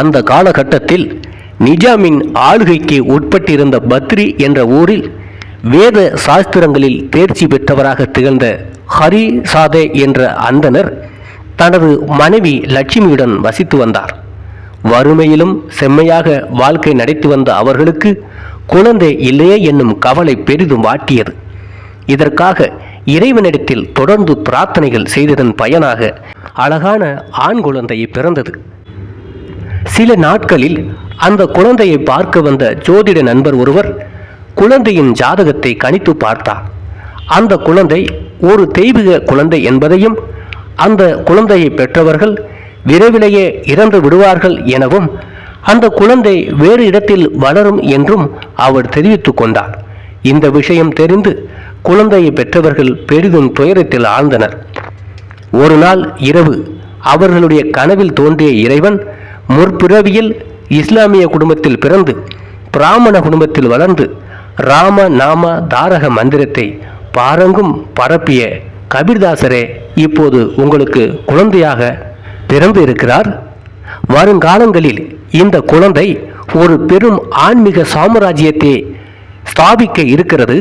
அந்த காலகட்டத்தில் நிஜாமின் ஆளுகைக்கு உட்பட்டிருந்த பத்ரி என்ற ஊரில் வேத சாஸ்திரங்களில் தேர்ச்சி பெற்றவராக திகழ்ந்த ஹரி சாதே என்ற அந்தனர் தனது மனைவி லட்சுமியுடன் வசித்து வந்தார். வறுமையிலும் செம்மையாக வாழ்க்கை நடத்தி வந்த அவர்களுக்கு குழந்தை இல்லையே என்னும் கவலை பெரிதும் வாட்டியது. இதற்காக இறைவனிடத்தில் தொடர்ந்து பிரார்த்தனைகள் செய்ததன் பயனாக அழகான ஆண் குழந்தை பிறந்தது. சில நாட்களில் அந்த குழந்தையை பார்க்க வந்த ஜோதிட நண்பர் ஒருவர் குழந்தையின் ஜாதகத்தை கணித்து பார்த்தார். அந்த குழந்தை ஒரு தெய்வீக குழந்தை என்பதையும் அந்த குழந்தையை பெற்றவர்கள் விரைவிலேயே இறந்து விடுவார்கள் எனவும் அந்த குழந்தை வேறு இடத்தில் வளரும் என்றும் அவர் தெரிவித்து கொண்டார். இந்த விஷயம் தெரிந்து குழந்தையை பெற்றவர்கள் பெரிதும் துயரத்தில் ஆழ்ந்தனர். ஒரு நாள் இரவு அவர்களுடைய கனவில் தோன்றிய இறைவன் முற்பிறவியில் இஸ்லாமிய குடும்பத்தில் பிறந்து பிராமண குடும்பத்தில் வளர்ந்து ராம நாம தாரக மந்திரத்தை பாரங்கும் பரப்பிய கபீர்தாசரே இப்போது உங்களுக்கு குழந்தையாக பிறந்து இருக்கிறார். வருங்காலங்களில் இந்த குழந்தை ஒரு பெரும் ஆன்மீக சாம்ராஜ்யத்தை ஸ்தாபிக்க இருக்கிறது.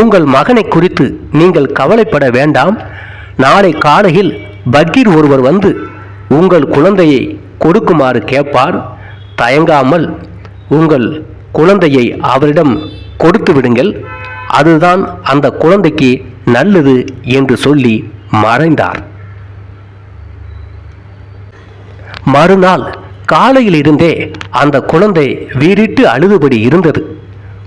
உங்கள் மகனை குறித்து நீங்கள் கவலைப்பட வேண்டாம். நாளை காலையில் பக்கீர் ஒருவர் வந்து உங்கள் குழந்தையை கொடுக்குமாறு கேட்பார். தயங்காமல் உங்கள் குழந்தையை அவரிடம் கொடுத்து விடுங்கள். அதுதான் அந்த குழந்தைக்கு நல்லது என்று சொல்லி மறைந்தார். மறுநாள் காலையில் இருந்தே அந்த குழந்தை வீறிட்டு அழுதுபடி இருந்தது.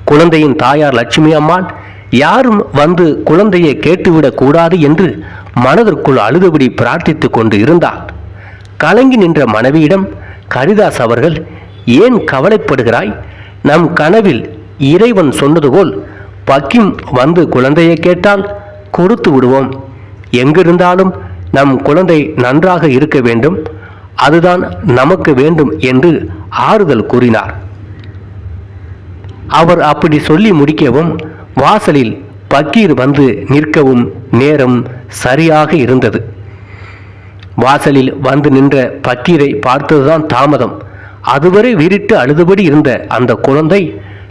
குழந்தையின் தாயார் லட்சுமி அம்மாள் யாரும் வந்து குழந்தையை கேட்டுவிடக் கூடாது என்று மனதிற்குள் அழுதுபடி பிரார்த்தித்துக் கொண்டு இருந்தார் கலங்கி நின்ற மனைவியிடம் கரிதாஸ் அவர்கள் ஏன் கவலைப்படுகிறாய்? நம் கனவில் இறைவன் சொன்னது போல் பக்கிம் வந்து குழந்தையை கேட்டால் கொடுத்து விடுவோம். எங்கிருந்தாலும் நம் குழந்தை நன்றாக இருக்க வேண்டும். அதுதான் நமக்கு வேண்டும் என்று ஆறுதல் கூறினார். அவர் அப்படி சொல்லி முடிக்கவும் வாசலில் பக்கீர் வந்து நிற்கவும் நேரம் சரியாக இருந்தது. வாசலில் வந்து நின்ற பக்கீரை பார்த்ததுதான் தாமதம். அதுவரை விரிட்டு அழுதுபடி இருந்த அந்த குழந்தை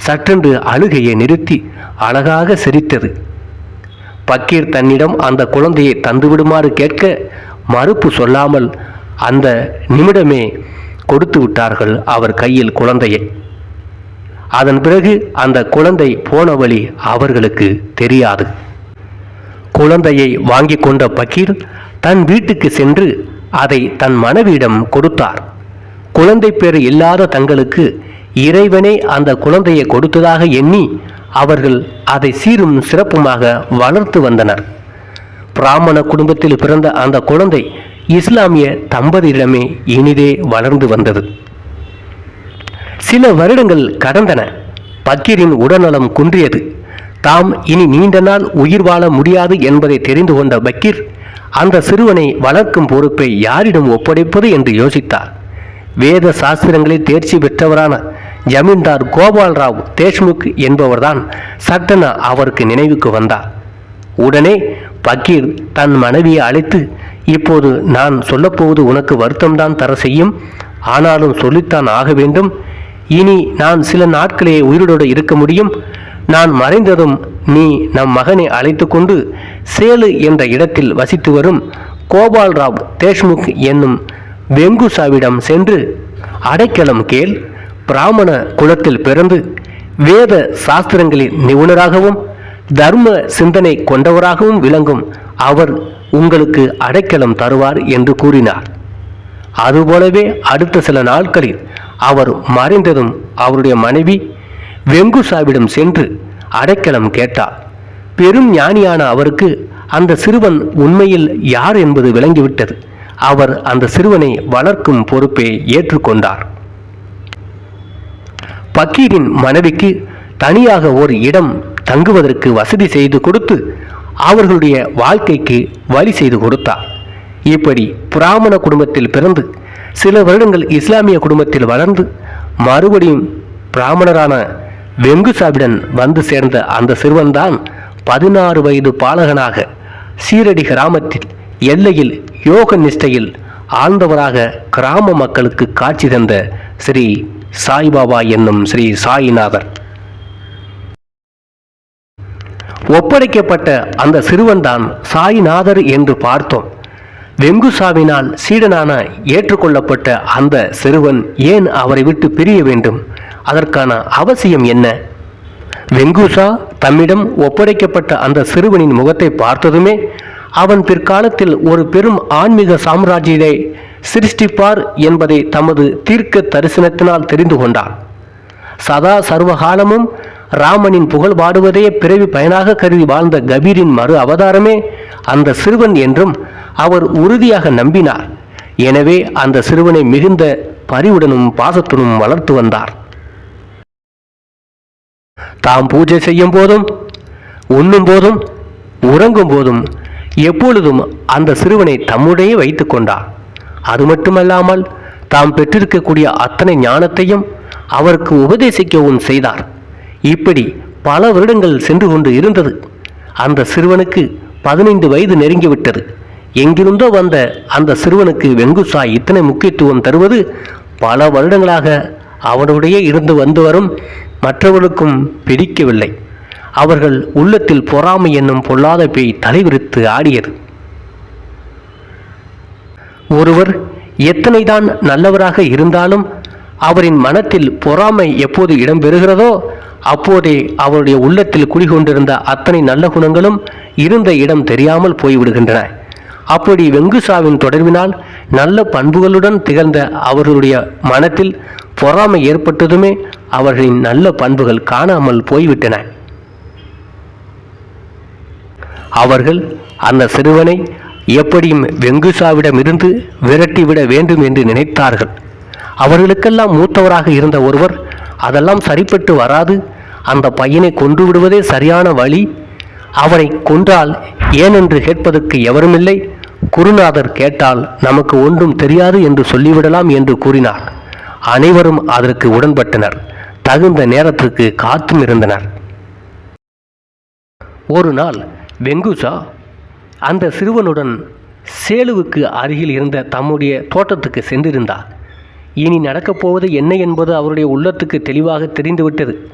சற்றென்று அழுகையை நிறுத்தி அழகாக சிரித்தது. பக்கீர் தன்னிடம் அந்த குழந்தையை தந்துவிடுமாறு கேட்க மறுப்பு சொல்லாமல் அந்த நிமிடமே கொடுத்து விட்டார்கள் அவர் கையில் குழந்தையை. அதன் பிறகு அந்த குழந்தை போன வழி அவர்களுக்கு தெரியாது. குழந்தையை வாங்கி கொண்ட பக்கீர் தன் வீட்டுக்கு சென்று அதை தன் மனைவியிடம் கொடுத்தார். குழந்தை பேர் இல்லாத தங்களுக்கு இறைவனே அந்த குழந்தையை கொடுத்ததாக எண்ணி அவர்கள் அதை சீரும் சிறப்புமாக வளர்த்து வந்தனர். பிராமண குடும்பத்தில் பிறந்த அந்த குழந்தை இஸ்லாமிய தம்பதியிடமே இனிதே வளர்ந்து வந்தது. சில வருடங்கள் கடந்தன. பக்கீரின் உடல்நலம் குன்றியது. தாம் இனி நீண்ட நாள் உயிர் வாழ முடியாது என்பதை தெரிந்து கொண்ட பக்கீர் அந்த சிறுவனை வளர்க்கும் பொறுப்பை யாரிடம் ஒப்படைப்பது என்று யோசித்தார். வேத சாஸ்திரங்களில் தேர்ச்சி பெற்றவரான ஜமீன்தார் கோபால் ராவ் தேஷ்முக் என்பவர்தான் சட்டன அவருக்கு நினைவுக்கு வந்தார். உடனே பக்கீர் தன் மனைவியை அழைத்து இப்போது நான் சொல்லப்போவது உனக்கு வருத்தம்தான் தர செய்யும். ஆனாலும் சொல்லித்தான் ஆக வேண்டும். இனி நான் சில நாட்களே உயிரோடு இருக்க முடியும். நான் மறைந்ததும் நீ நம் மகனை அழைத்து கொண்டு சேலு என்ற இடத்தில் வசித்து வரும் கோபால் ராவ் தேஷ்முக் என்னும் வெங்குசாவிடம் சென்று அடைக்கலம் கேள் பிராமண குலத்தில் பிறந்து வேத சாஸ்திரங்களின் நிபுணராகவும் தர்ம சிந்தனை கொண்டவராகவும் விளங்கும் அவர் உங்களுக்கு அடைக்கலம் தருவார் என்று கூறினார். அதுபோலவே அடுத்த சில நாட்களில் அவர் மறைந்ததும் அவருடைய மனைவி வெங்குசாவிடம் சென்று அடைக்கலம் கேட்டார் பெரும் ஞானியான அவருக்கு அந்த சிறுவன் உண்மையில் யார் என்பது விளங்கிவிட்டது. அவர் அந்த சிறுவனை வளர்க்கும் பொறுப்பை ஏற்றுக்கொண்டார். பக்கீரின் மனைவிக்கு தனியாக ஒரு இடம் தங்குவதற்கு வசதி செய்து கொடுத்து அவர்களுடைய வாழ்க்கைக்கு வழி செய்து கொடுத்தார். இப்படி பிராமண குடும்பத்தில் பிறந்து சில வருடங்கள் இஸ்லாமிய குடும்பத்தில் வளர்ந்து மறுபடியும் பிராமணரான வெங்குசாவிடன் வந்து சேர்ந்த அந்த சிறுவன்தான் பதினாறு வயது பாலகனாக சீரடி கிராமத்தில் எல்லையில் யோக நிஷ்டையில் ஆழ்ந்தவராக கிராம மக்களுக்கு காட்சி தந்த ஸ்ரீ சாய்பாபா என்னும் ஸ்ரீ சாயிநாதர். ஒப்படைக்கப்பட்ட அந்த சிறுவன்தான் சாய்நாதர் என்று பார்த்தோம். வெங்குசாவினால் சீடனான ஏற்றுக்கொள்ளப்பட்ட அந்த சிறுவன் ஏன் அவரை விட்டு பிரிய வேண்டும்? அதற்கான அவசியம் என்ன? வெங்குசா தம்மிடம் ஒப்படைக்கப்பட்ட அந்த சிறுவனின் முகத்தை பார்த்ததுமே அவன் பிற்காலத்தில் ஒரு பெரும் ஆன்மீக சாம்ராஜ்யத்தை சிருஷ்டிப்பார் என்பதை தமது தீர்க்க தரிசனத்தினால் தெரிந்து கொண்டார் சதா சர்வகாலமும் ராமனின் புகழ் பாடுவதே பிறவி பயனாக கருதி வாழ்ந்த கபீரின் மறு அவதாரமே அந்த சிறுவன் என்றும் அவர் உறுதியாக நம்பினார். எனவே அந்த சிறுவனை மிகுந்த பரிவுடனும் பாசத்துடனும் வளர்த்து வந்தார். தாம் பூஜை செய்யும் போதும் உண்ணும் போதும் உறங்கும் போதும் எப்பொழுதும் அந்த சிறுவனை தம்முடைய வைத்துக் கொண்டார் அது மட்டுமல்லாமல் தாம் பெற்றிருக்கக்கூடிய அத்தனை ஞானத்தையும் அவருக்கு உபதேசிக்கவும் செய்தார். இப்படி பல வருடங்கள் சென்று கொண்டு இருந்தது. அந்த சிறுவனுக்கு பதினைந்து வயது நெருங்கிவிட்டது எங்கிருந்தோ வந்த அந்த சிறுவனுக்கு வெங்குசாய் இத்தனை முக்கியத்துவம் தருவது பல வருடங்களாக அவனுடைய இருந்து வந்து வரும் மற்றவர்களுக்கும் பிடிக்கவில்லை. அவர்கள் உள்ளத்தில் பொறாமை என்னும் பொல்லாத பேய் தலைவிரித்து ஆடியது. ஒருவர் எத்தனைதான் நல்லவராக இருந்தாலும் அவரின் மனத்தில் பொறாமை எப்போது இடம்பெறுகிறதோ அப்போதே அவருடைய உள்ளத்தில் குடிகொண்டிருந்த அத்தனை நல்ல குணங்களும் இருந்த இடம் தெரியாமல் போய்விடுகின்றன. அப்படி வெங்குசாவின் தொடர்பினால் நல்ல பண்புகளுடன் திகழ்ந்த அவர்களுடைய மனத்தில் பொறாமை ஏற்பட்டதுமே அவர்களின் நல்ல பண்புகள் காணாமல் போய்விட்டன. அவர்கள் அந்த சிறுவனை எப்படியும் வெங்குசாவிடமிருந்து விரட்டிவிட வேண்டும் என்று நினைத்தார்கள். அவர்களுக்கெல்லாம் மூத்தவராக இருந்த ஒருவர் அதெல்லாம் சரிப்பட்டு வராது அந்த பையனை கொன்று விடுவதே சரியான வழி. அவரை கொன்றால் ஏனென்று கேட்பதற்கு எவருமில்லை. குருநாதர் கேட்டால் நமக்கு ஒன்றும் தெரியாது என்று சொல்லிவிடலாம் என்று கூறினார். அனைவரும் அதற்கு உடன்பட்டனர். தகுந்த நேரத்திற்கு காத்தும் இருந்தனர். ஒரு நாள் வெங்குசா அந்த சிறுவனுடன் சேலுவுக்கு அருகில் இருந்த தம்முடைய தோட்டத்துக்கு சென்றிருந்தார். இனி நடக்கப் போவது என்ன என்பது அவருடைய உள்ளத்துக்கு தெளிவாக தெரிந்துவிட்டது.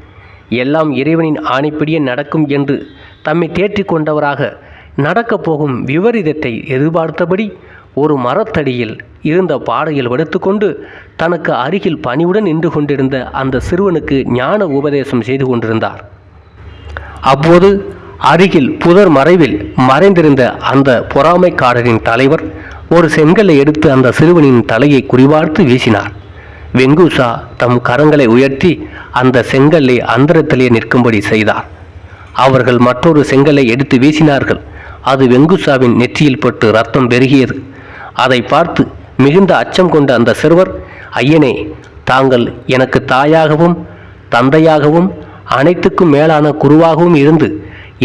எல்லாம் இறைவனின் ஆணைப்படியே நடக்கும் என்று தம்மை தேற்றிக் கொண்டவராக நடக்கப் போகும் விபரீதத்தை எதிர்பார்த்தபடி ஒரு மரத்தடியில் இருந்த பாடையில் படுத்துக்கொண்டு தனக்கு அருகில் பணிவுடன் நின்று கொண்டிருந்த அந்த சிறுவனுக்கு ஞான உபதேசம் செய்து கொண்டிருந்தார். அப்போது அருகில் புதர் மறைவில் மறைந்திருந்த அந்த பொறாமைக்காரரின் தலைவர் ஒரு செங்கலை எடுத்து அந்த சிறுவனின் தலையை குறிபார்த்து வீசினார். வெங்குசா தம் கரங்களை உயர்த்தி அந்த செங்கல்லை அந்தரத்திலே நிற்கும்படி செய்தார். அவர்கள் மற்றொரு செங்கலை எடுத்து வீசினார்கள். அது வெங்குசாவின் நெற்றியில் பட்டு ரத்தம் பெருகியது. அதை பார்த்து மிகுந்த அச்சம் கொண்ட அந்த சிறுவர் ஐயனே தாங்கள் எனக்கு தாயாகவும் தந்தையாகவும் அனைத்துக்கும் மேலான குருவாகவும் இருந்து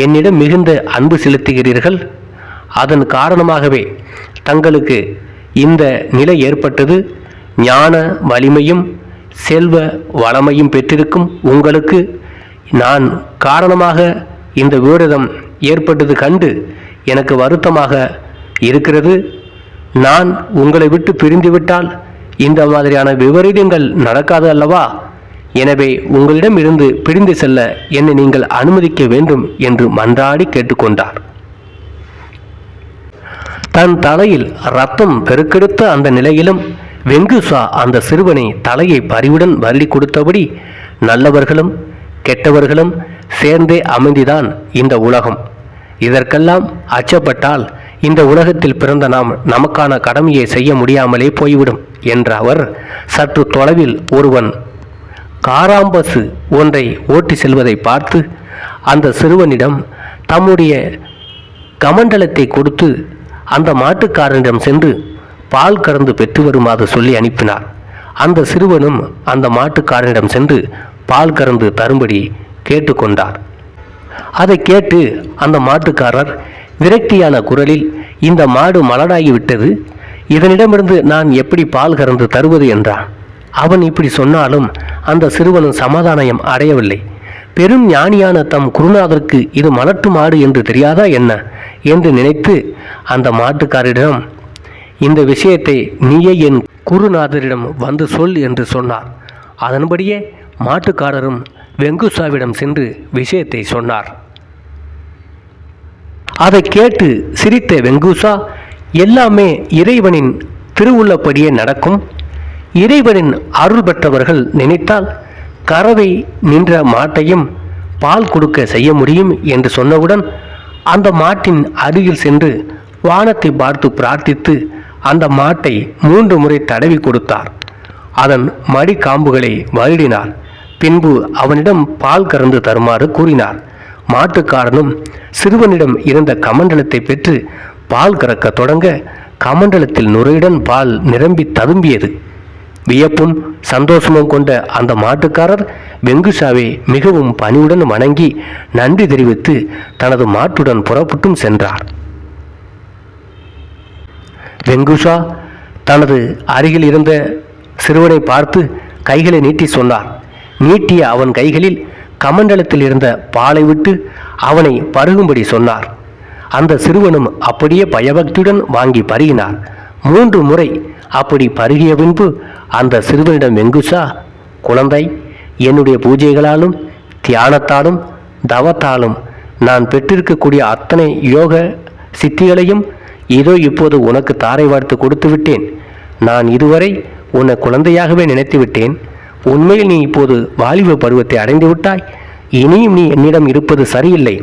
என்னிடம் மிகுந்த அன்பு செலுத்துகிறீர்கள். அதன் காரணமாகவே தங்களுக்கு இந்த நிலை ஏற்பட்டது. ஞான வலிமையும் செல்வ வளமையும் பெற்றிருக்கும் உங்களுக்கு நான் காரணமாக இந்த விரோதம் ஏற்பட்டது கண்டு எனக்கு வருத்தமாக இருக்கிறது. நான் உங்களை விட்டு பிரிந்துவிட்டால் இந்த மாதிரியான விபரீதங்கள் நடக்காது அல்லவா? எனவே உங்களிடம் இருந்து பிரிந்து செல்ல என்னை நீங்கள் அனுமதிக்க வேண்டும் என்று மன்றாடி கேட்டுக்கொண்டார். தன் தலையில் ரத்தம் பெருக்கெடுத்த அந்த நிலையிலும் வெங்குசா அந்த சிறுவனை தலையை பரிவுடன் வருடி கொடுத்தபடி நல்லவர்களும் கெட்டவர்களும் சேர்ந்தே அமைந்துதான் இந்த உலகம். இதற்கெல்லாம் அச்சப்பட்டால் இந்த உலகத்தில் பிறந்த நாம் நமக்கான கடமையை செய்ய முடியாமலே போய்விடும் என்ற அவர் சற்று தொலைவில் ஒருவன் காராம்பசு ஒன்றை ஓட்டி செல்வதை பார்த்து அந்த சிறுவனிடம் தம்முடைய கமண்டலத்தை கொடுத்து அந்த மாட்டுக்காரனிடம் சென்று பால் கறந்து பெற்று வருமாறு சொல்லி அனுப்பினார். அந்த சிறுவனும் அந்த மாட்டுக்காரனிடம் சென்று பால் கறந்து தரும்படி கேட்டுக்கொண்டார். அதை கேட்டு அந்த மாட்டுக்காரர் விரக்தியான குரலில் இந்த மாடு மலடாகி விட்டது. இதனிடமிருந்து நான் எப்படி பால் கறந்து தருவது என்றான். அவன் இப்படி சொன்னாலும் அந்த சிறுவனும் சமாதானம் அடையவில்லை. பெரும் ஞானியான தம் குருநாதருக்கு இது மலட்டு மாடு என்று தெரியாதா என்ன என்று நினைத்து அந்த மாட்டுக்காரரிடம் இந்த விஷயத்தை நீயே என் குருநாதரிடம் வந்து சொல் என்று சொன்னார். அதன்படியே மாட்டுக்காரரும் வெங்குசாவிடம் சென்று விஷயத்தை சொன்னார். அதை கேட்டு சிரித்த வெங்குசா எல்லாமே இறைவனின் திருவுள்ளப்படியே நடக்கும். இறைவனின் அருள் பெற்றவர்கள் நினைத்தால் கறவை நின்ற மாட்டையும் பால் கொடுக்க செய்ய முடியும் என்று சொன்னவுடன் அந்த மாட்டின் அருகில் சென்று வானத்தை பார்த்து பிரார்த்தித்து அந்த மாட்டை மூன்று முறை தடவி கொடுத்தார். அதன் மடி காம்புகளை வருடினார். பின்பு அவனிடம் பால் கறந்து தருமாறு கூறினார். மாட்டுக்காரனும் சிறுவனிடம் இருந்த கமண்டலத்தை பெற்று பால் கறக்க தொடங்க கமண்டலத்தில் நுரையுடன் பால் நிரம்பி ததும்பியது. வியப்பும் சந்தோஷமும் கொண்ட அந்த மாட்டுக்காரர் வெங்குசாவை மிகவும் பணிவுடன் வணங்கி நன்றி தெரிவித்து தனது மாட்டுடன் புறப்பட்டும் சென்றார். வெங்குஷா தனது அருகில் இருந்த சிறுவனை பார்த்து கைகளை நீட்டி சொன்னார். நீட்டிய அவன் கைகளில் கமண்டலத்தில் இருந்த பாலை விட்டு அவனை பருகும்படி சொன்னார். அந்த சிறுவனும் அப்படியே பயபக்தியுடன் வாங்கி பருகினார். மூன்று முறை அப்படி பருகிய பின்பு அந்த சிறுவனிடம் வெங்குசா குழந்தை என்னுடைய பூஜைகளாலும் தியானத்தாலும் தவத்தாலும் நான் பெற்றிருக்கக்கூடிய அத்தனை யோக சித்திகளையும் இதோ இப்போது உனக்கு தாரை வார்த்து கொடுத்து விட்டேன். நான் இதுவரை உன்னை குழந்தையாகவே நினைத்து விட்டேன். உண்மையில் நீ இப்போது வாலிப பருவத்தை அடைந்து விட்டாய் இனியும் நீ என்னிடம் இருப்பது சரியில்லை.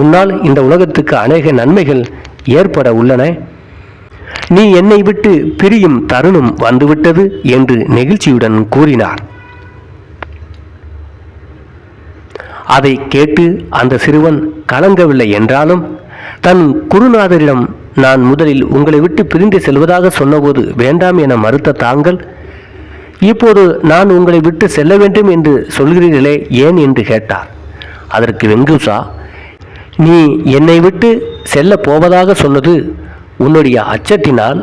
உன்னால் இந்த உலகத்துக்கு அநேக நன்மைகள் ஏற்பட உள்ளன. நீ என்னை விட்டு பிரியும் தருணம் வந்துவிட்டது என்று நெகிழ்ச்சியுடன் கூறினார். அதை கேட்டு அந்த சிறுவன் கலங்கவில்லை என்றாலும் தன் குருநாதரிடம் நான் முதலில் உங்களை விட்டு பிரிந்து செல்வதாக சொன்னபோது வேண்டாம் என மறுத்த தாங்கள் இப்போது நான் உங்களை விட்டு செல்ல வேண்டும் என்று சொல்கிறீர்களே ஏன் என்று கேட்டார். அதற்கு வெங்குசா நீ என்னை விட்டு செல்ல போவதாக சொன்னது உன்னுடைய அச்சத்தினால்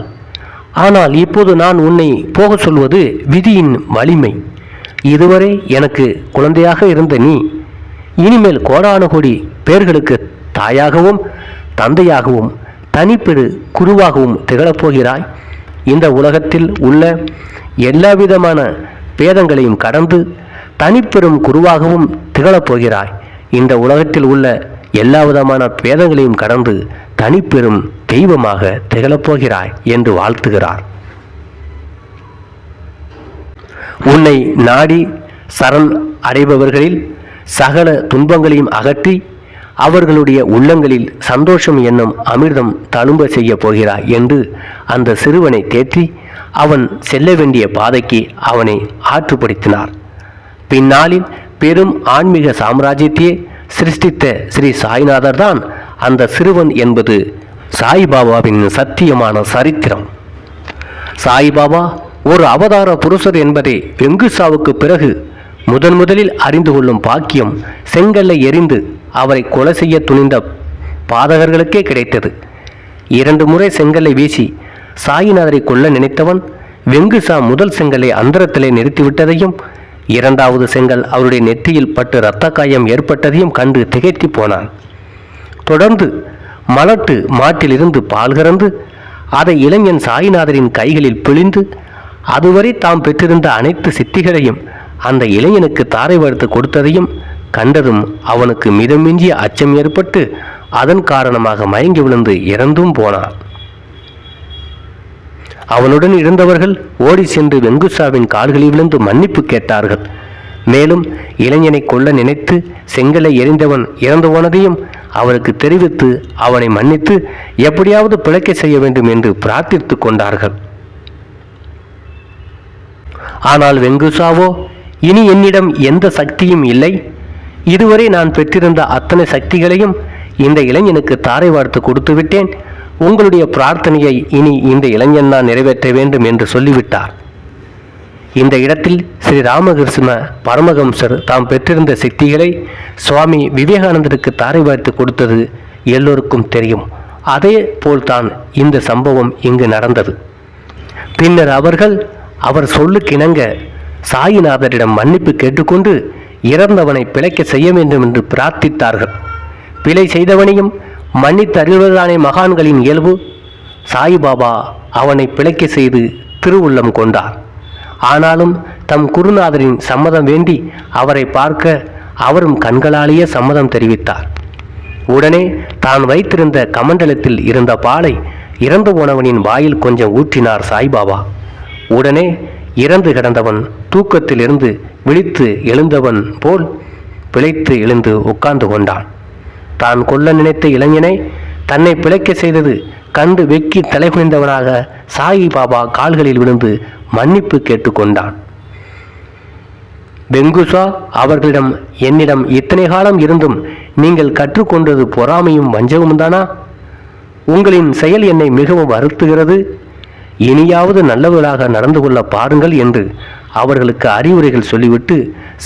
ஆனால் இப்போது நான் உன்னை போக சொல்வது விதியின் வலிமை. இதுவரை எனக்கு குழந்தையாக இருந்த நீ இனிமேல் கோடானு கோடி பேர்களுக்கு தாயாகவும் தந்தையாகவும் தனிப்பெரு குருவாகவும் திகழப்போகிறாய் இந்த உலகத்தில் உள்ள எல்லா விதமான பேதங்களையும் கடந்து தனிப்பெரும் குருவாகவும் திகழப்போகிறாய். இந்த உலகத்தில் உள்ள எல்லா விதமான பேதங்களையும் கடந்து தனிப்பெரும் தெய்வமாக திகழப்போகிறாய் என்று வாழ்த்துகிறார். உன்னை நாடி சரண் அடைபவர்களில் சகல துன்பங்களையும் அகற்றி அவர்களுடைய உள்ளங்களில் சந்தோஷம் என்னும் அமிர்தம் தழும்ப செய்ய போகிறாய் என்று அந்த சிறுவனை தேற்றி அவன் செல்ல வேண்டிய பாதைக்கு அவனை ஆற்றுப்படுத்தினார். பின்னாளில் பெரும் ஆன்மீக சாம்ராஜ்யத்தையே சிருஷ்டித்த ஸ்ரீ சாய்நாதர் தான் அந்த சிறுவன் என்பது சாய்பாபாவின் சத்தியமான சரித்திரம். சாய்பாபா ஒரு அவதார புருஷர் என்பதை வெங்குசாவுக்கு பிறகு முதன் முதலில் அறிந்து கொள்ளும் பாக்கியம் செங்கல்லை எரிந்து அவரை கொலை செய்ய துணிந்த பாதகர்களுக்கே கிடைத்தது. இரண்டு முறை செங்கலை வீசி சாயிநாதரை கொல்ல நினைத்தவன் வெங்குசா முதல் செங்கலை அந்தரத்திலே நிறுத்திவிட்டதையும் இரண்டாவது செங்கல் அவருடைய நெற்றியில் பட்டு இரத்த காயம் ஏற்பட்டதையும் கண்டு திகைத்து போனான். தொடர்ந்து மலட்டு மாட்டிலிருந்து பால் கறந்து அதை இளைஞன் சாயிநாதரின் கைகளில் பிழிந்து அதுவரை தாம் பெற்றிருந்த அனைத்து சித்திகளையும் அந்த இளைஞனுக்கு தாரை வார்த்து கொடுத்ததையும் கண்டதும் அவனுக்கு மிதமிஞ்சிய அச்சம் ஏற்பட்டு அதன் காரணமாக மயங்கி விழுந்து இறந்தும் போனான். அவனுடன் இருந்தவர்கள் ஓடி சென்று வெங்குசாவின் கால்களில் விழுந்து மன்னிப்பு கேட்டார்கள். மேலும் இளைஞனை கொல்ல நினைத்து செங்கலை எரிந்தவன் இறந்து போனதையும் அவருக்கு தெரிவித்து அவனை மன்னித்து எப்படியாவது பிழைக்க செய்ய வேண்டும் என்று பிரார்த்தித்து கொண்டார்கள். ஆனால் வெங்குசாவோ இனி என்னிடம் எந்த சக்தியும் இல்லை. இதுவரை நான் பெற்றிருந்த அத்தனை சக்திகளையும் இந்த இளைஞனுக்கு தாரை வார்த்து கொடுத்து விட்டேன். உங்களுடைய பிரார்த்தனையை இனி இந்த இளைஞன் தான் நிறைவேற்ற வேண்டும் என்று சொல்லிவிட்டார். இந்த இடத்தில் ஸ்ரீ ராமகிருஷ்ண பரமஹம்சர் தாம் பெற்றிருந்த சக்திகளை சுவாமி விவேகானந்தருக்கு தாரை வார்த்து கொடுத்தது எல்லோருக்கும் தெரியும். அதே போல்தான் இந்த சம்பவம் இங்கு நடந்தது. பின்னர் அவர்கள் அவர் சொல்லுக்கிணங்க சாயிநாதரிடம் மன்னிப்பு கேட்டுக்கொண்டு இறந்தவனை பிழைக்க செய்ய வேண்டும் என்று பிரார்த்தித்தார்கள். பிழை செய்தவனையும் மன்னித்து அறிவதானே மகான்களின் இயல்பு? சாய்பாபா அவனை பிழைக்க செய்து திருவுள்ளம் கொண்டார். ஆனாலும் தம் குருநாதரின் சம்மதம் வேண்டி அவரை பார்க்க அவரும் கண்களாலேயே சம்மதம் தெரிவித்தார். உடனே தான் வைத்திருந்த கமண்டலத்தில் இருந்த பாலை இறந்து போனவனின் வாயில் கொஞ்சம் ஊற்றினார் சாய்பாபா. உடனே இறந்து கிடந்தவன் தூக்கத்திலிருந்து விழித்து எழுந்தவன் போல் பிழைத்து எழுந்து உட்கார்ந்து கொண்டான். தான் கொல்ல நினைத்த இளைஞனை தன்னை பிழைக்க செய்தது கண்டு வெக்கி தலைகுனிந்தவனாக சாயி பாபா கால்களில் விழுந்து மன்னிப்பு கேட்டுக்கொண்டான் பெங்குசா அவர்களிடம் என்னிடம் இத்தனை காலம் இருந்தும் நீங்கள் கற்றுக்கொண்டது பொறாமையும் வஞ்சகமும் தானா? உங்களின் செயல் என்னை மிகவும் வருத்துகிறது. இனியாவது நல்லவர்களாக நடந்து கொள்ள பாருங்கள் என்று அவர்களுக்கு அறிவுரைகள் சொல்லிவிட்டு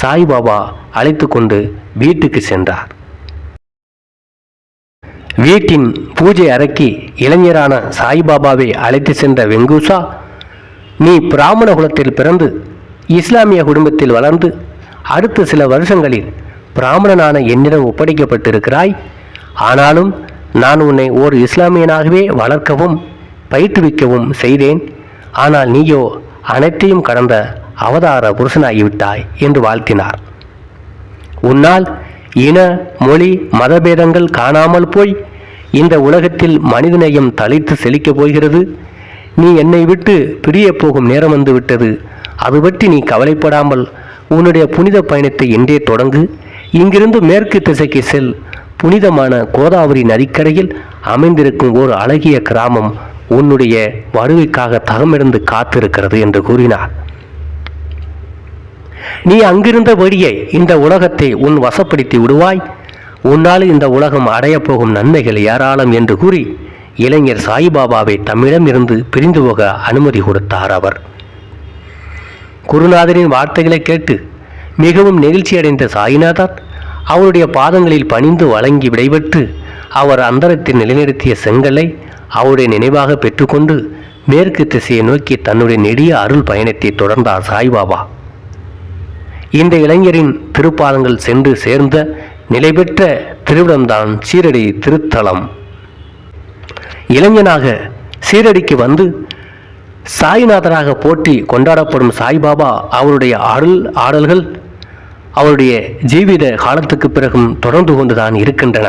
சாய்பாபா அழைத்து கொண்டு வீட்டுக்கு சென்றார். வீட்டின் பூஜை அறைக்கு இளைஞரான சாய்பாபாவை அழைத்து சென்ற வெங்குசா நீ பிராமண குலத்தில் பிறந்து இஸ்லாமிய குடும்பத்தில் வளர்ந்து அடுத்த சில வருஷங்களில் பிராமணனான என்னிடம் ஒப்படைக்கப்பட்டிருக்கிறாய். ஆனாலும் நான் உன்னை ஓர் இஸ்லாமியனாகவே வளர்க்கவும் பயிற்றுவிக்கவும் செய்தேன். ஆனால் நீயோ அனைத்தையும் கடந்த அவதார புருஷனாகிவிட்டாய் என்று வாழ்த்தினார். உன்னால் இன மொழி மதபேதங்கள் காணாமல் போய் இந்த உலகத்தில் மனிதநேயம் தழைத்து செழிக்கப் போகிறது. நீ என்னை விட்டு பிரியப் போகும் நேரம் வந்து விட்டது. அது பற்றி நீ கவலைப்படாமல் உன்னுடைய புனித பயணத்தை என்றே தொடங்கு. இங்கிருந்து மேற்கு திசைக்கு செல். புனிதமான கோதாவரி நதிக்கரையில் அமைந்திருக்கும் ஓர் அழகிய கிராமம் உன்னுடைய வருகைக்காக தகமிருந்து காத்திருக்கிறது என்று கூறினார். நீ அங்கிருந்தபடியே இந்த உலகத்தை உன் வசப்படுத்தி விடுவாய். உன்னால் இந்த உலகம் அடையப் போகும் நன்மைகள் ஏராளம் என்று கூறி இளைஞர் சாய்பாபாவை தம்மிடம் இருந்து பிரிந்து போக அனுமதி கொடுத்தார் அவர். குருநாதரின் வார்த்தைகளை கேட்டு மிகவும் நெகிழ்ச்சியடைந்த சாய்நாதர் அவருடைய பாதங்களில் பணிந்து வழங்கி விடைபெற்று அவர் அந்தரத்தில் நிலைநிறுத்திய செங்கலை அவருடைய நினைவாக பெற்றுக்கொண்டு மேற்கு திசையை நோக்கி தன்னுடைய நெடிய அருள் பயணத்தை தொடர்ந்தார் சாய்பாபா. இந்த இளைஞரின் திருப்பாதங்கள் சென்று சேர்ந்த நிலைபெற்ற திருவிடம்தான் சீரடி திருத்தலம். இளைஞனாக சீரடிக்கு வந்து சாய்நாதராக போற்றி கொண்டாடப்படும் சாய்பாபா அவருடைய அருள் ஆடல்கள் அவருடைய ஜீவித காலத்துக்கு பிறகும் தொடர்ந்து கொண்டுதான் இருக்கின்றன.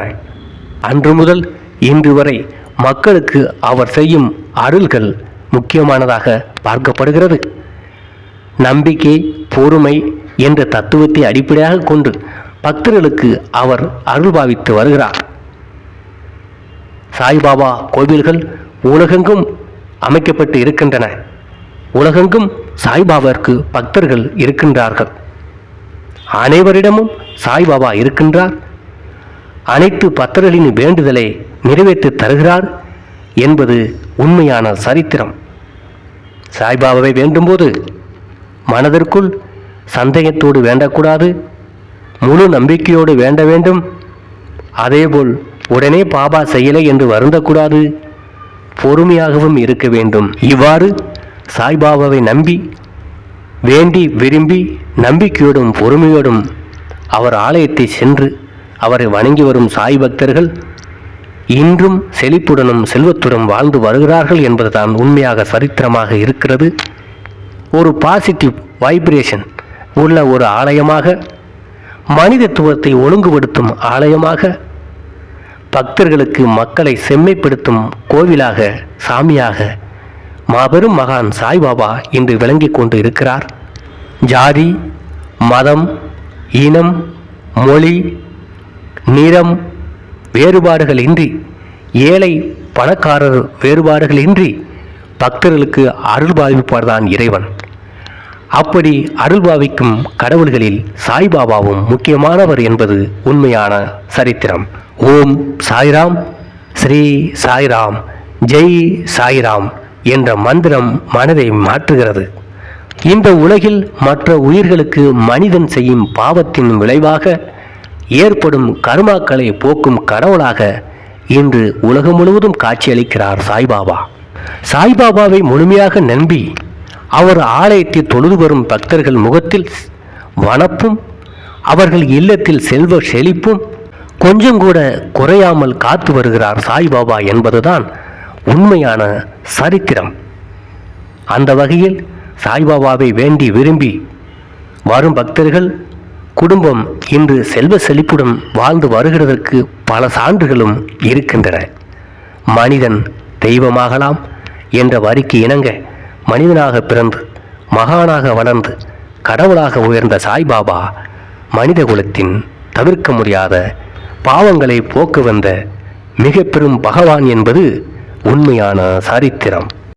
அன்று முதல் இன்று வரை மக்களுக்கு அவர் செய்யும் அருள்கள் முக்கியமானதாக பார்க்கப்படுகிறது. நம்பிக்கை பொறுமை என்ற தத்துவத்தை அடிப்படையாக கொண்டு பக்தர்களுக்கு அவர் அருள் பாவித்து வருகிறார். சாய்பாபா கோவில்கள் உலகெங்கும் அமைக்கப்பட்டு இருக்கின்றன. உலகெங்கும் சாய்பாபாவிற்கு பக்தர்கள் இருக்கின்றார்கள். அனைவரிடமும் சாய்பாபா இருக்கின்றார். அனைத்து பக்தர்களின் வேண்டுதலை நிறைவேற்றி தருகிறார் என்பது உண்மையான சரித்திரம். சாய்பாபாவை வேண்டும்போது மனதிற்குள் சந்தேகத்தோடு வேண்டக்கூடாது முழு நம்பிக்கையோடு வேண்ட வேண்டும். அதேபோல் உடனே பாபா செய்யலை என்று வருந்தக்கூடாது பொறுமையாகவும் இருக்க வேண்டும். இவ்வாறு சாய்பாபாவை நம்பி வேண்டி விரும்பி நம்பிக்கையோடும் பொறுமையோடும் அவர் ஆலயத்தை சென்று அவரை வணங்கி வரும் சாய் பக்தர்கள் இன்றும் செழிப்புடனும் செல்வத்துடன் வாழ்ந்து வருகிறார்கள் என்பதுதான் உண்மையாக சரித்திரமாக இருக்கிறது. ஒரு பாசிட்டிவ் வைப்ரேஷன் உள்ள ஒரு ஆலயமாக மனிதத்துவத்தை ஒழுங்குபடுத்தும் ஆலயமாக பக்தர்களுக்கு மக்களை செம்மைப்படுத்தும் கோவிலாக சாமியாக மாபெரும் மகான் சாய்பாபா இன்று விளங்கிக் கொண்டு இருக்கிறார். ஜாதி மதம் இனம் மொழி நிறம் வேறுபாடுகள் இன்றி ஏழை பணக்காரர் வேறுபாடுகள் இன்றி பக்தர்களுக்கு அருள் பாவிப்பவர்தான் இறைவன். அப்படி அருள் பாவிக்கும் கடவுள்களில் சாய்பாபாவும் முக்கியமானவர் என்பது உண்மையான சரித்திரம். ஓம் சாய்ராம் ஸ்ரீ சாய்ராம் ஜெய் சாய்ராம் என்ற மந்திரம் மனதை மாற்றுகிறது. இந்த உலகில் மற்ற உயிர்களுக்கு மனிதன் செய்யும் பாவத்தின் விளைவாக ஏற்படும் கர்மாக்களை போக்கும் கடவுளாக இன்று உலகம் முழுவதும் காட்சியளிக்கிறார் சாய்பாபா. சாய்பாபாவை முழுமையாக நம்பி அவர் ஆலயத்தை தொழுது வரும் பக்தர்கள் முகத்தில் வனப்பும் அவர்கள் இல்லத்தில் செல்வ செழிப்பும் கொஞ்சம் கூட குறையாமல் காத்து வருகிறார் சாய்பாபா என்பதுதான் உண்மையான சரித்திரம். அந்த வகையில் சாய்பாபாவை வேண்டி விரும்பி வரும் பக்தர்கள் குடும்பம் இன்று செல்வ செழிப்புடன் வாழ்ந்து வருகிறதற்கு பல சான்றுகளும் இருக்கின்றன. மனிதன் தெய்வமாகலாம் என்ற வரிக்கு இணங்க மனிதனாக பிறந்து மகானாக வளர்ந்து கடவுளாக உயர்ந்த சாய்பாபா மனித குலத்தின் தவிர்க்க முடியாத பாவங்களை போக்கு வந்த மிக பெரும் பகவான் என்பது உண்மையான சரித்திரம்.